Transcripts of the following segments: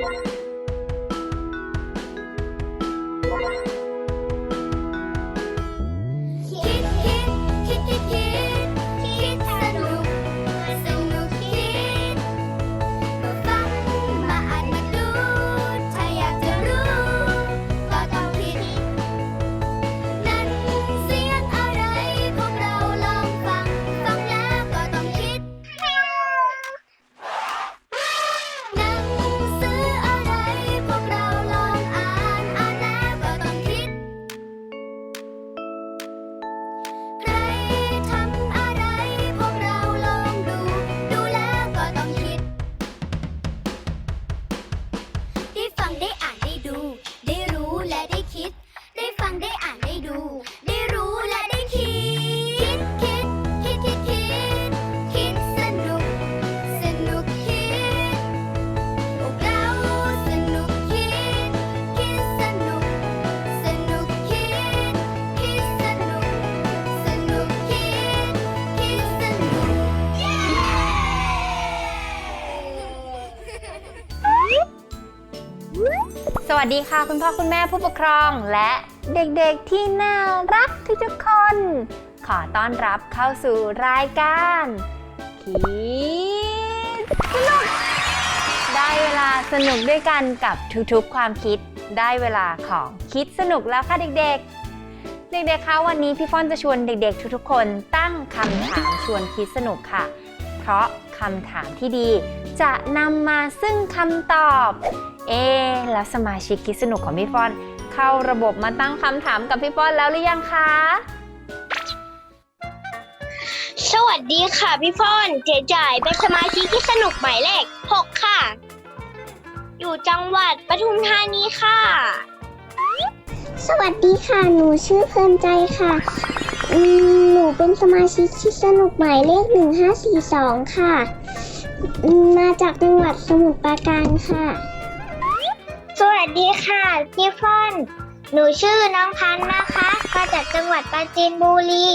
คิ วัสดีค่ะ คุณพ่อคุณแม่ผู้ปกครอง และเด็กๆที่น่ารักทุกๆคน ขอต้อนรับเข้าสู่รายการคิดสนุกได้เวลาสนุกด้วยกันกับทุกๆความคิดได้เวลาของคิดสนุกแล้วค่ะเด็กๆ เด็กๆคะวันนี้พี่ฟอนจะชวนเด็ก ๆ ทุกๆ คนตั้งคำถามชวนคิดสนุกค่ะ เพราะคำถามที่ดี จะนำมาซึ่งคำตอบ เอ๊ะแล้วสมาชิกคิดสนุกของพี่ฟอน เข้าระบบมาตั้งคำถามกับพี่ฟอนแล้วหรือยังคะ สวัสดีค่ะพี่ฟอนเจ๊จ่ายเป็นสมาชิกที่สนุกหมายเลข6ค่ะ อยู่จังหวัดปทุมธานีค่ะ สวัสดีค่ะ หนูชื่อเพลินใจค่ะอืมหนูเป็นสมาชิกที่สนุกหมายเลข1542ค่ะอืมมาจากจังหวัดสมุทรปราการค่ะ สวัสดีค่ะพี่ฟอนหนูชื่อน้องพันธ์นะคะมาจากจังหวัดปราจีนบุรี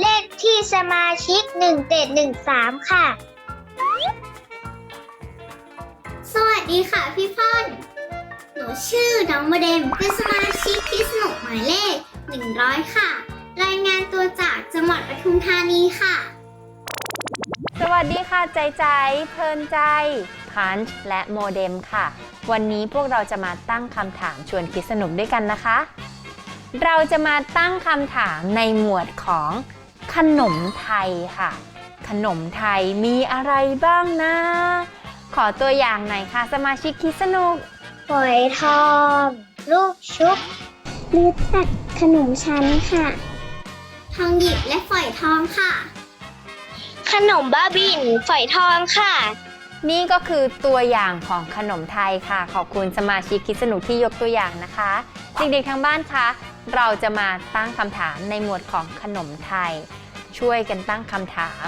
เลขที่สมาชิก1713 ค่ะ สวัสดีค่ะพี่พ่อนหนูชื่อน้องโมเดมเป็นสมาชิกที่สนุกหมายเลข 100 ค่ะ รายงานตัวจากจังหวัดปทุมธานีค่ะ สวัสดีค่ะใจใจเพลินใจพันช์และโมเด็มค่ะวันนี้พวกเราจะมาตั้งคำถามชวนคิดสนุกด้วยกันนะคะ เราจะมาตั้งคำถามในหมวดของขนมไทยค่ะ ขนมไทยมีอะไรบ้างนะ ขอตัวอย่างหน่อยค่ะ สมาชิกคิดสนุกฝอยทอง ลูกชุบรู้จักขนมชั้นค่ะ ทองหยิบและฝอยทองค่ะ ขนมบ้าบินฝอยทองค่ะ นี่ก็คือตัวอย่างของขนมไทยค่ะ ขอบคุณสมาชิกคิดสนุกที่ยกตัวอย่างนะคะเด็กๆทางบ้านคะเราจะมาตั้งคำถามในหมวดของขนมไทย ช่วยกันตั้งคำถาม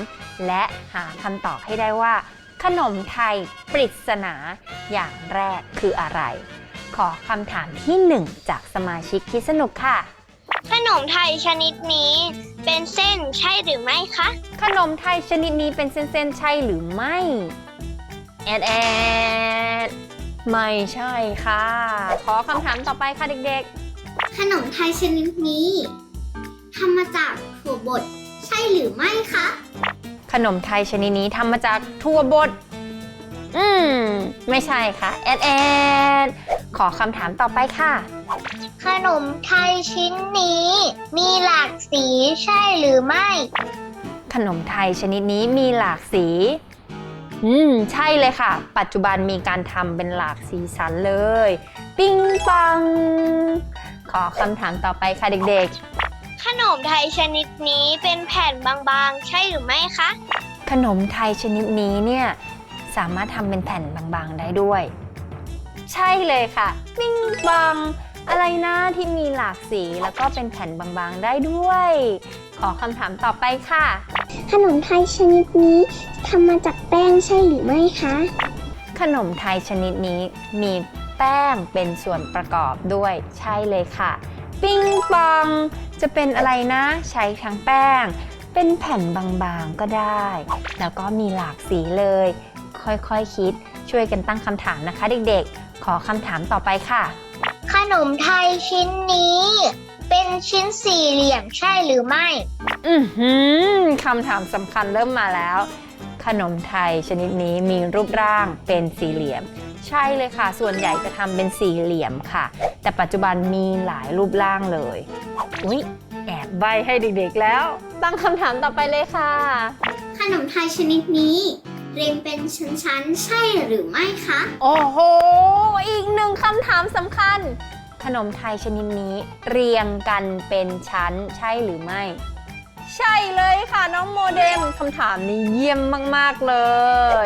และหาคำตอบให้ได้ว่า ขนมไทยปริศนาอย่างแรกคืออะไร ขอคำถามที่หนึ่งจากสมาชิกคิดสนุกค่ะ ขนมไทยชนิดนี้เป็นเส้นใช่หรือไม่คะ ขนมไทยชนิดนี้เป็นเส้นๆใช่หรือไม่ แอดแอดไม่ใช่ค่ะ ขอคำถามต่อไปค่ะเด็กขนมไทยชนิดนี้ทำมาจากถั่วบดใช่หรือไม่คะ ๆ ขนมไทยชนิดนี้ทำมาจากถั่วบด อืม ไม่ใช่ค่ะ แอดแอดขอคำถามต่อไปค่ะ ขนมไทยชิ้นนี้ มีหลากสีใช่หรือไม่ ขนมไทยชนิดนี้มีหลากสี อืม ใช่เลยค่ะ ปัจจุบันมีการทำเป็นหลากสีสันเลย ปิ้งปัง ขอคำถามต่อไปค่ะเด็กขนมไทยชนิดนี้เป็นแผ่นบางๆ ใช่หรือไม่คะ ๆ ขนมไทยชนิดนี้เนี่ยสามารถทำเป็นแผ่นบางๆได้ด้วย ใช่เลยค่ะ ปิ้งปัง อะไรนะที่มีหลากสีแล้วก็เป็นแผ่นบางๆได้ด้วย ขอคำถามต่อไปค่ะ ขนมไทยชนิดนี้ทำมาจากแป้งใช่หรือไม่คะ ขนมไทยชนิดนี้มีแป้งเป็นส่วนประกอบด้วยใช่เลยค่ะ ปิ้งปอง จะเป็นอะไรนะ ใช้ทั้งแป้ง เป็นแผ่นบางๆก็ได้ แล้วก็มีหลากสีเลย ค่อยๆคคิดช่วยกันตั้งคำถามนะคะเด็กๆ ขอคำถามต่อไปค่ะ ขนมไทยชิ้นนี้ เป็นชิ้นสี่เหลี่ยมใช่หรือไม่ อือหือคำถามสำคัญเริ่มมาแล้ว ขนมไทยชนิดนี้มีรูปร่างเป็นสี่เหลี่ยม ใช่เลยค่ะ ส่วนใหญ่จะทำเป็นสี่เหลี่ยมค่ะ แต่ปัจจุบันมีหลายรูปร่างเลย อุ๊ย แอบใบให้เด็กๆแล้ว ตั้งคำถามต่อไปเลยค่ะ ขนมไทยชนิดนี้ เรียงเป็นชั้นๆ ใช่หรือไม่คะ โอ้โห อีกหนึ่งคำถามสำคัญ ขนมไทยชนิดนี้เรียงกันเป็นชั้นใช่หรือไม่ ใช่เลยค่ะน้องโมเดมคำถามนี้เยี่ยมมาก ๆ เล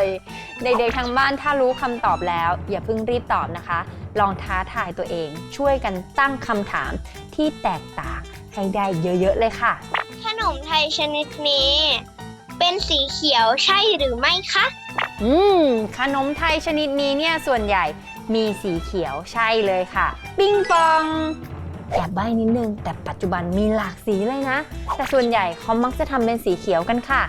ย เด็กๆทางบ้านถ้ารู้คำตอบแล้ว อย่าเพิ่งรีบตอบนะคะ ลองท้าทายตัวเองช่วยกันตั้งคำถามที่แตกต่างให้ได้เยอะ ๆ เลยค่ะ ขนมไทยชนิดนี้ เป็นสีเขียวใช่หรือไม่คะ อืม ขนมไทยชนิดนี้เนี่ยส่วนใหญ่ มีสีเขียวใช่เลยค่ะ ปิงปองแอบใบ้นิดนึง แต่ปัจจุบันมีหลากสีเลยนะ แต่ส่วนใหญ่เขามักจะทำเป็นสีเขียวกันค่ะ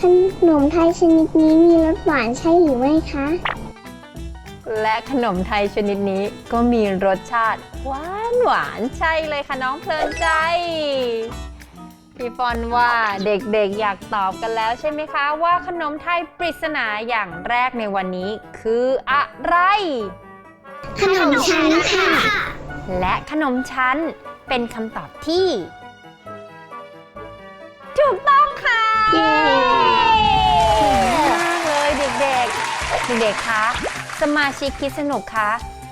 ขนมไทยชนิดนี้มีรสหวานใช่หรือไม่คะ และขนมไทยชนิดนี้ก็มีรสชาติหวานหวานๆใช่เลยค่ะน้องเพลินใจ พี่ฟอนว่าเด็กๆอยากตอบกันแล้วใช่ไหมคะ ว่าขนมไทยปริศนาอย่างแรกในวันนี้คืออะไร ขนมชั้นค่ะ และขนมชั้นเป็นคำตอบที่ ถูกต้องค่ะเย้มากเลยเด็กๆ เด็กๆคะสมาชิกคิดสนุกคะ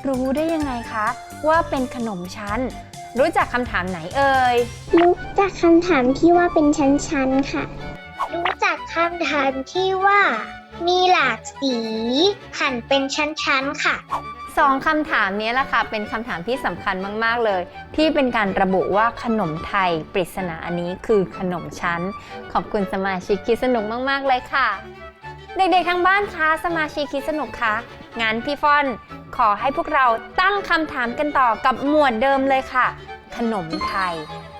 รู้ได้ยังไงคะ ว่าเป็นขนมชั้น รู้จักคำถามไหนเอ่ย รู้ จักคำถามที่ว่าเป็นชั้นๆค่ะ รู้จักคำถามที่ว่า มีหลากสีหั่นเป็นชั้นๆค่ะ สองคำถามนี้แหละค่ะ เป็นคำถามที่สำคัญมากๆเลย ที่เป็นการระบุว่าขนมไทยปริศนาอันนี้คือขนมชั้น ขอบคุณสมาชิกคิดสนุกมากๆเลยค่ะ เด็กๆทางบ้านคะสมาชิกคิดสนุกคะงั้นพี่ฟอนขอให้พวกเราตั้งคำถามกันต่อกับหมวดเดิมเลยค่ะ ขนมไทย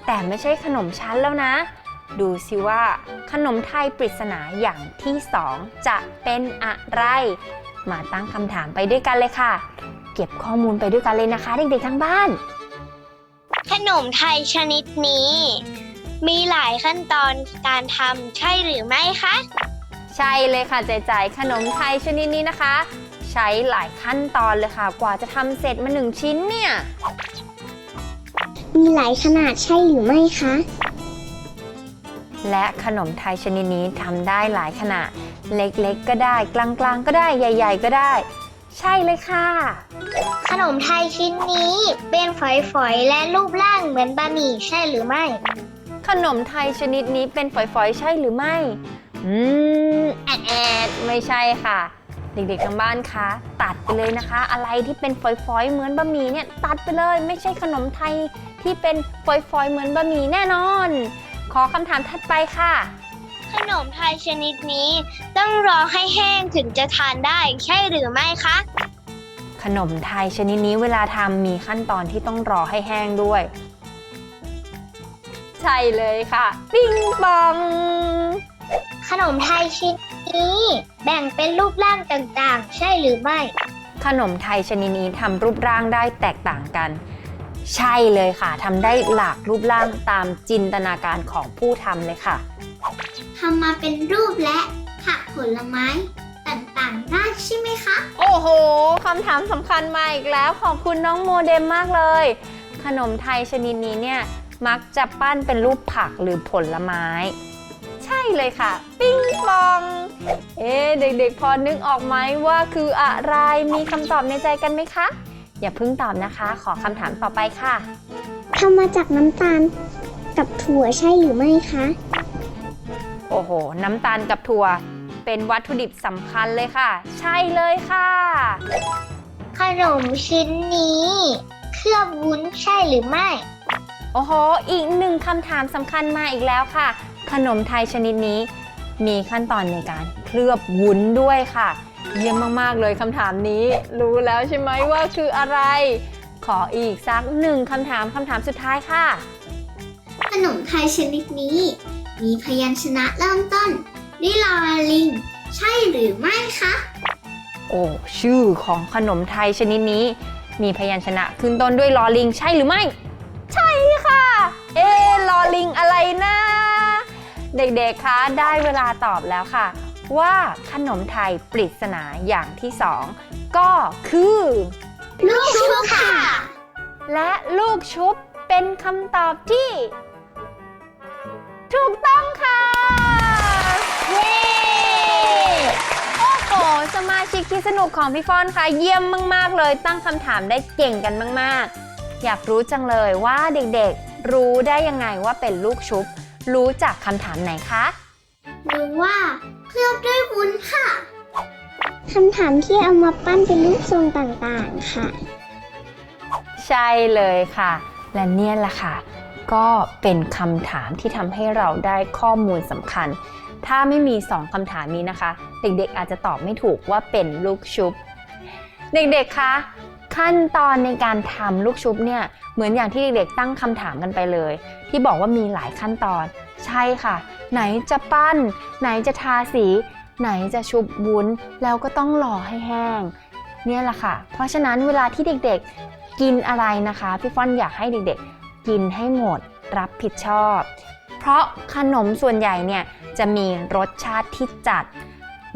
แต่ไม่ใช่ขนมชั้นแล้วนะ ดูสิว่า ขนมไทยปริศนาอย่างที่สองจะเป็นอะไร มาตั้งคำถามไปด้วยกันเลยค่ะ เก็บข้อมูลไปด้วยกันเลยนะคะ เด็กๆทั้งบ้าน ขนมไทยชนิดนี้ มีหลายขั้นตอนการทำใช่หรือไม่คะใช่เลยค่ะใจใจขนมไทยชนิดนี้นะคะ ใช้หลายขั้นตอนเลยค่ะ กว่าจะทำเสร็จมาหนึ่งชิ้นเนี่ย มีหลายขนาดใช่หรือไม่คะ และขนมไทยชนิดนี้ทำได้หลายขนาด เล็กๆก็ได้ กลางๆก็ได้ใหญ่ ๆ ก็ได้ ใช่เลยค่ะ ขนมไทยชิ้นนี้เป็นฝอยๆ และรูปร่างเหมือนบะหมี่ใช่หรือไม่ ขนมไทยชนิดนี้เป็นฝอยๆ ใช่หรือไม่ อืมแอดแอดไม่ใช่ค่ะ เด็กๆทางบ้านคะตัดไปเลยนะคะ อะไรที่เป็นฝอยๆเหมือนบะหมี่เนี่ยตัดไปเลยไม่ใช่ขนมไทยที่เป็นฝอยๆเหมือนบะหมี่แน่นอน ขอคำถามถัดไปค่ะ ขนมไทยชนิดนี้ต้องรอให้แห้งถึงจะทานได้ใช่หรือไม่คะ ขนมไทยชนิดนี้เวลาทำมีขั้นตอนที่ต้องรอให้แห้งด้วย ใช่เลยค่ะ ปิ้งปอง ขนมไทยชิ้นนี้แบ่งเป็นรูปร่างต่างๆ ใช่หรือไม่ ขนมไทยชนิดนี้ทำรูปร่างได้แตกต่างกัน ใช่เลยค่ะทำได้หลากรูปร่างตามจินตนาการของผู้ทำเลยค่ะ ทำมาเป็นรูปและผักผลไม้ต่างๆได้ใช่ไหมคะ โอ้โหคำถามสำคัญมาอีกแล้วขอบคุณน้องโมเดมมากเลย ขนมไทยชนิดนี้เนี่ยมักจะปั้นเป็นรูปผักหรือผลไม้ใช่ เลยค่ะ ปิ้งปอง เอ๊ะเด็กๆ พอนึกออกไหมว่าคืออะไรมีคำตอบในใจกันไหมคะ อย่าเพิ่งตอบนะคะ ขอคำถามต่อไปค่ะทำมาจากน้ำตาลกับถั่วใช่หรือไม่คะ โอ้โห น้ำตาลกับถั่ว เป็นวัตถุดิบสำคัญเลยค่ะ ใช่เลยค่ะ ขนมชิ้นนี้เคลือบวุ้นใช่หรือไม่ โอ้โห อีกหนึ่งคำถามสำคัญมาอีกแล้วค่ะ ขนมไทยชนิดนี้ มีขั้นตอนในการเคลือบวุ้นด้วยค่ะ เยี่ยมมาก ๆ เลยคำถามนี้ รู้แล้วใช่ไหมว่าคืออะไร ขออีกสักหนึ่งคำถามคำถามสุดท้ายค่ะ ขนมไทยชนิดนี้ มีพยัญชนะเริ่มต้นด้วยลอลิง ใช่หรือไม่คะโอ้ชื่อของขนมไทยชนิดนี้ มีพยัญชนะขึ้นต้นด้วยลอลิง ใช่หรือไม่ ใช่ค่ะ เอะลอลิงอะไรนะ เด็กๆ คะได้เวลาตอบแล้วค่ะ ว่าขนมไทยปริศนาอย่างที่สองก็คือ ลูกชุบค่ะ และลูกชุบเป็นคำตอบที่ ถูกต้องค่ะเย้โอ้โห สมาชิกที่สนุกของพี่ฟอนค่ะ เยี่ยมมากๆ เลยตั้งคำถามได้เก่งกันมากๆ อยากรู้จังเลยว่าเด็กๆ รู้ได้ยังไงว่าเป็นลูกชุบ รู้จากคำถามไหนคะหรือว่าเคลือบด้วยวุ้นค่ะคำถามที่เอามาปั้นเป็นรูปทรงต่างๆค่ะ ใช่เลยค่ะ และเนี่ยแหละค่ะ ก็เป็นคำถามที่ทำให้เราได้ข้อมูลสำคัญ ถ้าไม่มี 2คำถามนี้นะคะ เด็กๆอาจจะตอบไม่ถูกว่าเป็นลูกชุบ เด็กๆคะ ขั้นตอนในการทำลูกชุบเนี่ยเหมือนอย่างที่เด็กๆตั้งคำถามกันไปเลย ที่บอกว่ามีหลายขั้นตอน ใช่ค่ะ ไหนจะปั้น ไหนจะทาสี ไหนจะชุบวุ้น แล้วก็ต้องรอให้แห้ง เนี่ยแหละค่ะ เพราะฉะนั้นเวลาที่เด็กๆกินอะไรนะคะ พี่ฟ้อนอยากให้เด็กๆ กินให้หมดรับผิดชอบ เพราะขนมส่วนใหญ่เนี่ยจะมีรสชาติที่จัด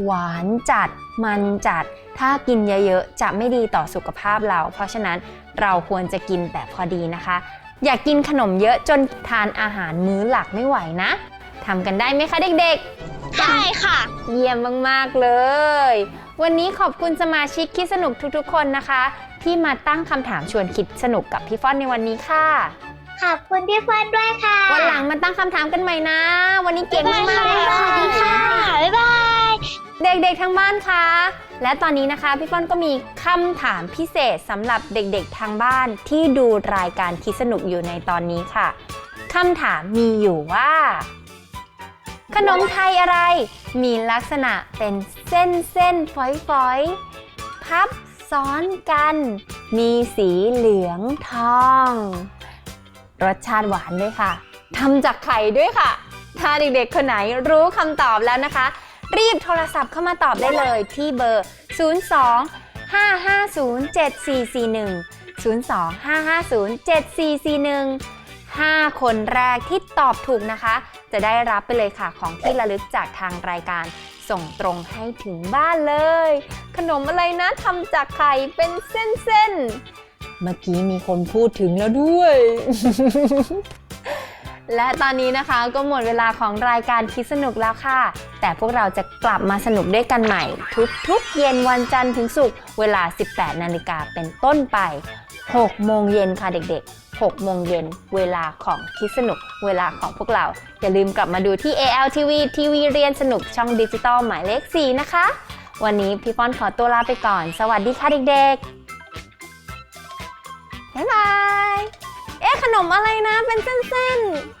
หวานจัดมันจัด ถ้ากินเยอะๆ จะไม่ดีต่อสุขภาพเรา เพราะฉะนั้นเราควรจะกินแต่พอดีนะคะ อย่ากกินขนมเยอะจนทานอาหารมื้อหลักไม่ไหวนะทำกันได้ไหมคะเด็กๆได้ค่ะ เยี่ยมมากๆเลย วันนี้ขอบคุณสมาชิกคิดสนุกทุกๆ คนนะคะ ที่มาตั้งคำถามชวนคิดสนุกกับพี่ฟ้อนในวันนี้ค่ะ ขอบคุณพี่เฟิร์นด้วยค่ะ วันหลังมาตั้งคำถามกันใหม่นะ วันนี้เก่งมากๆเลย สวัสดีค่ะ บ๊ายบาย เด็กๆทางบ้านคะ และตอนนี้นะคะพี่ฟ้อนก็มีคำถามพิเศษสำหรับเด็กๆทางบ้านที่ดูรายการคิดสนุกอยู่ในตอนนี้ค่ะคำถามมีอยู่ว่า ขนมไทยอะไร มีลักษณะเป็นเส้นเส้นๆฝอยฝอยๆพับซ้อนกัน มีสีเหลืองทอง รสชาติหวานด้วยค่ะทำจากไข่ด้วยค่ะ ถ้าเด็กๆคนไหนรู้คำตอบแล้วนะคะ รีบโทรศัพท์เข้ามาตอบได้เลยที่เบอร์ 02 550 7441 02 550 7441 5 คนแรกที่ตอบถูกนะคะ จะได้รับไปเลยค่ะของที่ระลึกจากทางรายการส่งตรงให้ถึงบ้านเลย ขนมอะไรนะทำจากไข่เป็นเส้นๆ เมื่อกี้มีคนพูดถึงแล้วด้วย และตอนนี้นะคะก็หมดเวลาของรายการคิดสนุกแล้วค่ะ แต่พวกเราจะกลับมาสนุกด้วยกันใหม่ ทุกๆ เย็นวันจันทร์ถึงศุกร์เวลา 18 นาฬิกาเป็นต้นไป 6 โมงเย็นค่ะเด็กๆ 6 โมงเย็นเวลาของคิดสนุก เวลาของพวกเรา อย่าลืมกลับมาดูที่ ALTV ทีวีเรียนสนุกช่องดิจิตอลหมายเลข 4 นะคะ วันนี้พี่ป้อนขอตัวลาไปก่อน สวัสดีค่ะเด็กๆบ๊ายบายเอ๊ะขนมอะไรนะเป็นเส้นๆ